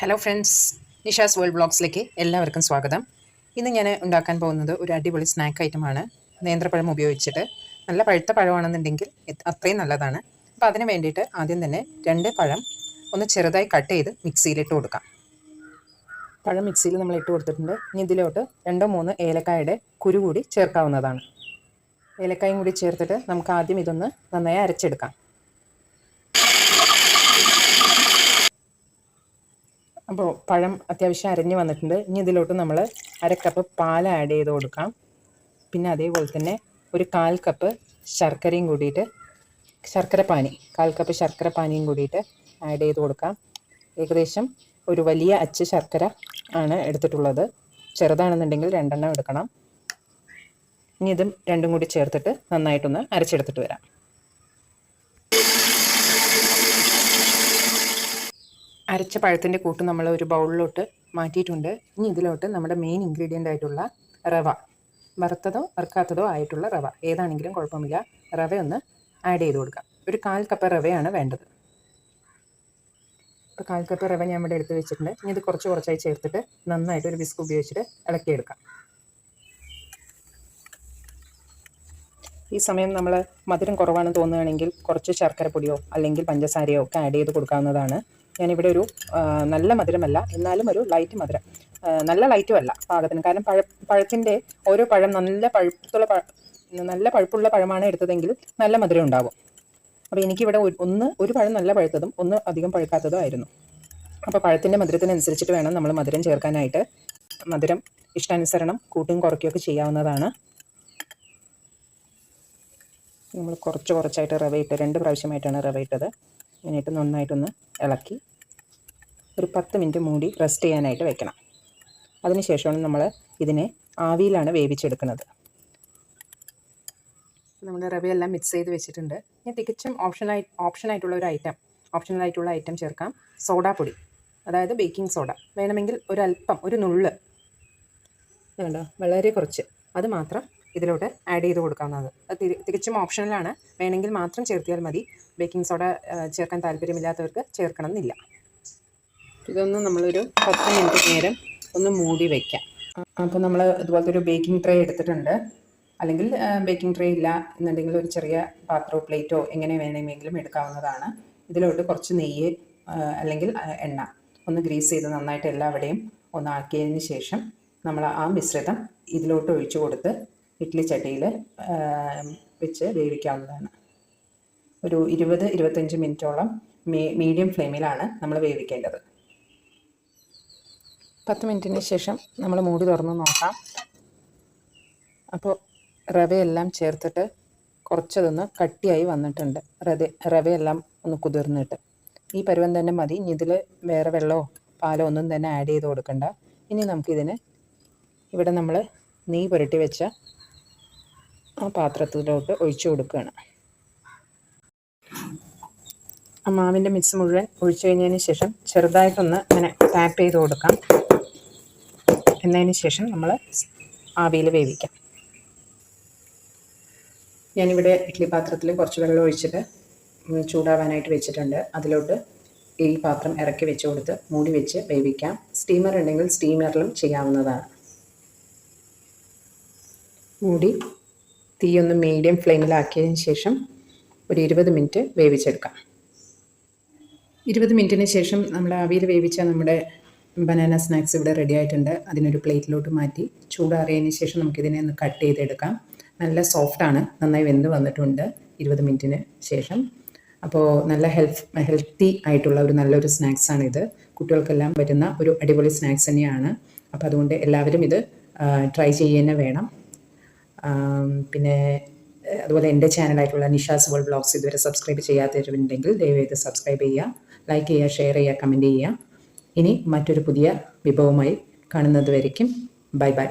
Hello friends Nisha's world ബ്ലോഗ്സിലേക്ക് എല്ലാവർക്കും സ്വാഗതം. ഇന്ന് ഞാൻ ഉണ്ടാക്കാൻ പോകുന്നത് ഒരു അടിപൊളി സ്നാക്ക് ഐറ്റമാണ് നേന്ത്രപ്പഴം ഉപയോഗിച്ചിട്ട് നല്ല പഴുത്ത പഴമാണെന്നുണ്ടെങ്കിൽ അത്രയും നല്ലതാണ്. അപ്പോൾ അതിന് വേണ്ടിയിട്ട് ആദ്യം തന്നെ രണ്ട് പഴം ഒന്ന് ചെറുതായി കട്ട് ചെയ്ത് മിക്സിയിലിട്ട് കൊടുക്കാം. പഴം മിക്സിയിൽ നമ്മൾ ഇട്ട് കൊടുത്തിട്ടുണ്ട്. ഇനി ഇതിലോട്ട് രണ്ടോ മൂന്ന് ഏലക്കായുടെ കുരു കൂടി ചേർക്കാവുന്നതാണ്. ഏലക്കായും കൂടി ചേർത്തിട്ട് നമുക്ക് ആദ്യം ഇതൊന്ന് നന്നായി അരച്ചെടുക്കാം. പഴം അത്യാവശ്യം അരഞ്ഞ് വന്നിട്ടുണ്ട്. ഇനി ഇതിലോട്ട് നമ്മൾ അര കപ്പ് പാൽ ആഡ് ചെയ്ത് കൊടുക്കാം. പിന്നെ അതേപോലെ തന്നെ ഒരു കാൽ കപ്പ് ശർക്കരയും കൂടിയിട്ട് ശർക്കര പാനി കാൽ കപ്പ് ശർക്കര പാനിയും കൂടിയിട്ട് ആഡ് ചെയ്ത് കൊടുക്കാം. ഏകദേശം ഒരു വലിയ അച്ച് ശർക്കര ആണ് എടുത്തിട്ടുള്ളത്. ചെറുതാണെന്നുണ്ടെങ്കിൽ രണ്ടെണ്ണം എടുക്കണം. ഇനി ഇതും രണ്ടും കൂടി ചേർത്തിട്ട് നന്നായിട്ടൊന്ന് അരച്ചെടുത്തിട്ട് വരാം. അരച്ച പഴത്തിന്റെ കൂട്ട് നമ്മൾ ഒരു ബൗളിലോട്ട് മാറ്റിയിട്ടുണ്ട്. ഇനി ഇതിലോട്ട് നമ്മുടെ മെയിൻ ഇൻഗ്രീഡിയന്റ് ആയിട്ടുള്ള റവ. വറുത്തതോ വറുക്കാത്തതോ ആയിട്ടുള്ള റവ. ഏതാണെങ്കിലും കുഴപ്പമില്ല. റവ ഒന്ന് ആഡ് ചെയ്ത് കൊടുക്കാം. ഒരു കാൽ കപ്പ് റവയാണ് വേണ്ടത്. ഇപ്പോൾ കാൽ കപ്പ് റവ ഞാൻ ഇവിടെ എടുത്ത് വെച്ചിട്ടുണ്ട്. ഇനി ഇത് കുറച്ച് കുറച്ചായി ചേർത്തിട്ട് നന്നായിട്ട് ഒരു വിസ്ക് ഉപയോഗിച്ചിട്ട് ഇളക്കിയെടുക്കാം. ഈ സമയം നമ്മൾ മധുരം കുറവാണെന്ന് തോന്നുകയാണെങ്കിൽ കുറച്ച് ശർക്കര പൊടിയോ അല്ലെങ്കിൽ പഞ്ചസാരയോ ഒക്കെ ആഡ് ചെയ്ത് കൊടുക്കാവുന്നതാണ്. ഞാനിവിടെ ഒരു നല്ല മധുരമല്ല എന്നാലും ഒരു ലൈറ്റ് മധുരം. നല്ല ലൈറ്റും അല്ല പാകത്തിന്. കാരണം പഴ പഴത്തിന്റെ ഓരോ പഴം നല്ല പഴുപ്പുള്ള പഴ നല്ല പഴുപ്പുള്ള പഴമാണ് എടുത്തതെങ്കിൽ നല്ല മധുരം ഉണ്ടാവും. അപ്പോൾ എനിക്കിവിടെ ഒന്ന് ഒരു പഴം നല്ല പഴുത്തതും ഒന്ന് അധികം പഴുക്കാത്തതും ആയിരുന്നു. അപ്പോൾ പഴത്തിന്റെ മധുരത്തിനനുസരിച്ചിട്ട് വേണം നമ്മൾ മധുരം ചേർക്കാനായിട്ട്. മധുരം ഇഷ്ടാനുസരണം കൂട്ടും കുറയ്ക്കുകയൊക്കെ ചെയ്യാവുന്നതാണ്. നമ്മൾ കുറച്ച് കുറച്ചായിട്ട് റവ ഇട്ട് രണ്ട് പ്രാവശ്യമായിട്ടാണ് റവ ഇട്ടത്. എന്നിട്ട് നന്നായിട്ടൊന്ന് ഇളക്കി. ഒരു പത്ത് മിനിറ്റ് മൂടി റെസ്റ്റ് ചെയ്യാനായിട്ട് വെക്കണം. അതിനുശേഷമാണ് നമ്മൾ ഇതിനെ ആവിയിലാണ് വേവിച്ചെടുക്കുന്നത്. നമ്മുടെ റവയെല്ലാം മിക്സ് ചെയ്ത് വെച്ചിട്ടുണ്ട്. ഇനി തികച്ചും ഓപ്ഷനായി ഓപ്ഷനായിട്ടുള്ള ഒരു ഐറ്റം ഓപ്ഷണലായിട്ടുള്ള ഐറ്റം ചേർക്കാം. സോഡാപ്പൊടി അതായത് ബേക്കിംഗ് സോഡ വേണമെങ്കിൽ ഒരല്പം ഒരു നുള്ള്. വേണ്ട വളരെ കുറച്ച്. അത് മാത്രം ഇതിലോട്ട് ആഡ് ചെയ്ത് കൊടുക്കാവുന്നത് അത് തികച്ചും ഓപ്ഷണലാണ് വേണമെങ്കിൽ മാത്രം ചേർത്തിയാൽ മതി. ബേക്കിംഗ് സോഡ ചേർക്കാൻ താല്പര്യമില്ലാത്തവർക്ക് ചേർക്കണം എന്നില്ല ഇതൊന്ന് നമ്മളൊരു പത്ത് മിനിറ്റ് നേരം ഒന്ന് മൂടി വയ്ക്കാം അപ്പോൾ നമ്മൾ ഇതുപോലത്തെ ഒരു ബേക്കിംഗ് ട്രേ എടുത്തിട്ടുണ്ട്. അല്ലെങ്കിൽ ബേക്കിംഗ് ട്രേ ഇല്ല എന്നുണ്ടെങ്കിൽ ഒരു ചെറിയ പാത്രമോ പ്ലേറ്റോ എങ്ങനെ വേണമെങ്കിലും എടുക്കാവുന്നതാണ്. ഇതിലോട്ട് കുറച്ച് നെയ്യ് അല്ലെങ്കിൽ എണ്ണ ഒന്ന് ഗ്രീസ് ചെയ്ത് നന്നായിട്ട് എല്ലാവിടെയും ഒന്ന് ആക്കിയതിന് ശേഷം നമ്മൾ ആ മിശ്രിതം ഇതിലോട്ട് ഒഴിച്ചു കൊടുത്ത് ഇഡ്ഡലി ചട്ടിയിൽ വെച്ച് വേവിക്കാവുന്നതാണ്. ഒരു ഇരുപത് ഇരുപത്തഞ്ച് മിനിറ്റോളം മീഡിയം ഫ്ലെയിമിലാണ് നമ്മൾ വേവിക്കേണ്ടത്. പത്ത് മിനിറ്റിന് ശേഷം നമ്മൾ മൂടി തുറന്ന് നോക്കാം. അപ്പോൾ റവയെല്ലാം ചേർത്തിട്ട് കുറച്ചതൊന്ന് കട്ടിയായി വന്നിട്ടുണ്ട്. റവ റവയെല്ലാം ഒന്ന് കുതിർന്നിട്ട്. ഈ പരുവം തന്നെ മതി. ഇനി ഇതിൽ വേറെ വെള്ളമോ പാലോ ഒന്നും തന്നെ ആഡ് ചെയ്ത് കൊടുക്കണ്ട. ഇനി നമുക്കിതിന് ഇവിടെ നമ്മൾ നീ പുരട്ടി വെച്ച ആ പാത്രത്തിലോട്ട് ഒഴിച്ചു കൊടുക്കുകയാണ്. മാവിന്റെ മിക്സ് മുഴുവൻ ഒഴിച്ചു കഴിഞ്ഞതിന് ശേഷം ചെറുതായിട്ടൊന്ന് ഇങ്ങനെ ടാപ്പ് ചെയ്ത് കൊടുക്കാം. എന്നതിന് ശേഷം നമ്മൾ ആവിയിൽ വേവിക്കാം. ഞാനിവിടെ ഇഡ്ഡലി പാത്രത്തിൽ കുറച്ച് വെള്ളം ഒഴിച്ചിട്ട് ചൂടാവാനായിട്ട് വെച്ചിട്ടുണ്ട്. അതിലോട്ട് ഈ പാത്രം ഇറക്കി വെച്ച് കൊടുത്ത് മൂടി വെച്ച് വേവിക്കാം. സ്റ്റീമർ ഉണ്ടെങ്കിൽ സ്റ്റീമറിലും ചെയ്യാവുന്നതാണ്. മൂടി തീയൊന്ന് മീഡിയം ഫ്ലെയിമിലാക്കിയതിന് ശേഷം ഒരു ഇരുപത് മിനിറ്റ് വേവിച്ചെടുക്കാം. ഇരുപത് മിനിറ്റിന് ശേഷം നമ്മൾ ആവിയിൽ വേവിച്ച നമ്മുടെ ബനാന സ്നാക്സ് ഇവിടെ റെഡി ആയിട്ടുണ്ട്. അതിനൊരു പ്ലേറ്റിലോട്ട് മാറ്റി ചൂടാറിയതിന് ശേഷം നമുക്കിതിനെ ഒന്ന് കട്ട് ചെയ്തെടുക്കാം. നല്ല സോഫ്റ്റാണ് നന്നായി വെന്ത് വന്നിട്ടുണ്ട്. ഇരുപത് മിനിറ്റിന് ശേഷം. അപ്പോൾ നല്ല ഹെൽത്ത് ഹെൽത്തി ആയിട്ടുള്ള ഒരു നല്ലൊരു സ്നാക്സാണിത് കുട്ടികൾക്കെല്ലാം പറ്റുന്ന ഒരു അടിപൊളി സ്നാക്സ് തന്നെയാണ്. അപ്പോൾ അതുകൊണ്ട് എല്ലാവരും ഇത് ട്രൈ ചെയ്യുക വേണം. പിന്നെ അതുപോലെ എന്റെ ചാനലായിട്ടുള്ള നിഷാസ് വേൾഡ് ബ്ലോഗ്സ് ഇതുവരെ സബ്സ്ക്രൈബ് ചെയ്യാത്തവരുണ്ടെങ്കിൽ ദയവേത് സബ്സ്ക്രൈബ് ചെയ്യുക. ലൈക്ക് ചെയ്യുക ഷെയർ ചെയ്യുക കമന്റ് ചെയ്യുക. ഇനി മറ്റൊരു പുതിയ വിഭവമായി കാണുന്നത് വരയ്ക്കും ബൈ ബൈ.